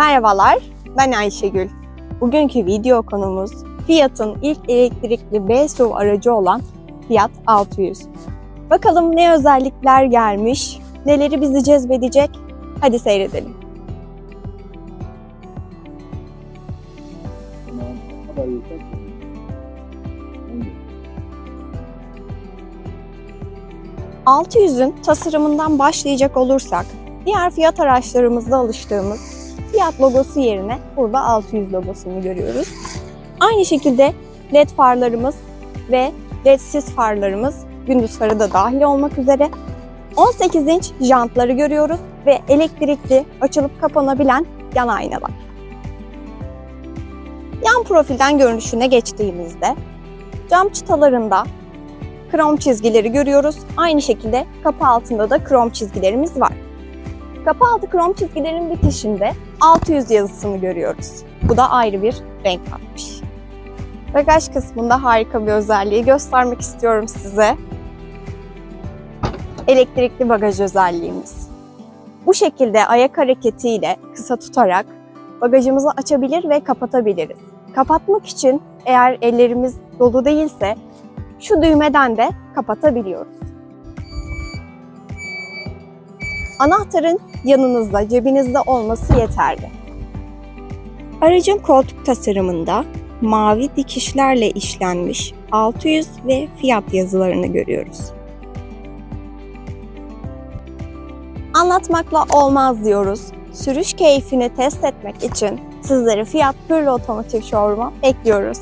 Merhabalar, ben Ayşegül. Bugünkü video konumuz Fiat'ın ilk elektrikli B-SUV aracı olan Fiat 600. Bakalım ne özellikler gelmiş, neleri bizi cezbedecek? Hadi seyredelim. Tamam. Haber yeter. Tamam. 600'ün tasarımından başlayacak olursak, diğer Fiat araçlarımızda alıştığımız Fiat logosu yerine burada 600 logosunu görüyoruz. Aynı şekilde LED farlarımız ve LED'siz farlarımız gündüz farı da dahil olmak üzere 18 inç jantları görüyoruz ve elektrikli açılıp kapanabilen yan aynalar. Yan profilden görünüşüne geçtiğimizde cam çıtalarında krom çizgileri görüyoruz. Aynı şekilde kapı altında da krom çizgilerimiz var. Kapı altı krom çizgilerin bitişinde 600 yazısını görüyoruz. Bu da ayrı bir renk katmış. Bagaj kısmında harika bir özelliği göstermek istiyorum size. Elektrikli bagaj özelliğimiz. Bu şekilde ayak hareketiyle kısa tutarak bagajımızı açabilir ve kapatabiliriz. Kapatmak için eğer ellerimiz dolu değilse şu düğmeden de kapatabiliyoruz. Anahtarın yanınızda, cebinizde olması yeterli. Aracın koltuk tasarımında mavi dikişlerle işlenmiş 600 ve fiyat yazılarını görüyoruz. Anlatmakla olmaz diyoruz. Sürüş keyfini test etmek için sizleri Fiat Pırlı Otomotiv Showroom'a bekliyoruz.